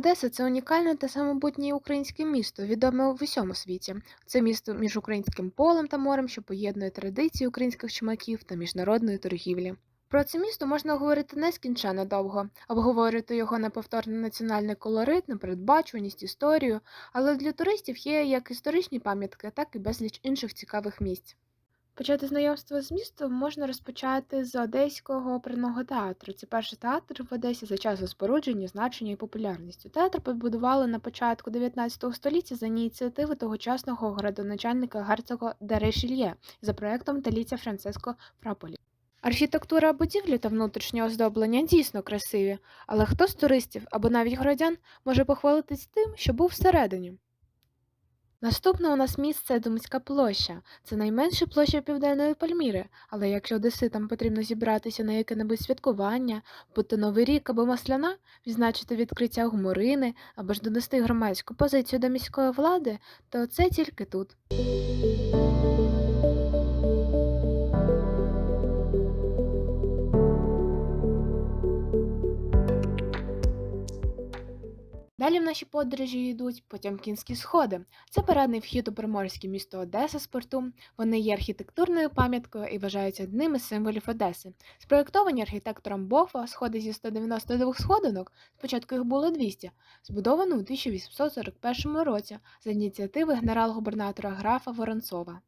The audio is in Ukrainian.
Одеса це унікальне та самобутнє українське місто, відоме в усьому світі. Це місто між українським полем та морем, що поєднує традиції українських чумаків та міжнародної торгівлі. Про це місто можна говорити нескінченно довго, обговорювати його неповторний національний колорит, непередбачуваність, історію, але для туристів є як історичні пам'ятки, так і безліч інших цікавих місць. Почати знайомство з містом можна розпочати з Одеського оперного театру. Це перший театр в Одесі за часу спорудження, значення і популярністю. Театр побудували на початку 19 століття за ініціативи тогочасного градоначальника герцога де Ришельє за проектом таліця Франциско Фраполі. Архітектура будівлі та внутрішнє оздоблення дійсно красиві, але хто з туристів або навіть городян може похвалитись тим, що був всередині? Наступне у нас місце Думська площа. Це найменша площа Південної Пальміри, але якщо одеситам потрібно зібратися на яке-небудь святкування, будь-то Новий рік або Масляна, відзначити відкриття гуморини або ж донести громадську позицію до міської влади, то це тільки тут. Далі в нашій подорожі йдуть Потьомкінські сходи. Це парадний вхід у приморське місто Одеса з порту. Вони є архітектурною пам'яткою і вважаються одним із символів Одеси. Спроєктовані архітектором Бофа сходи зі 192 сходинок, спочатку їх було 200, збудовано у 1841 році за ініціативи генерал-губернатора графа Воронцова.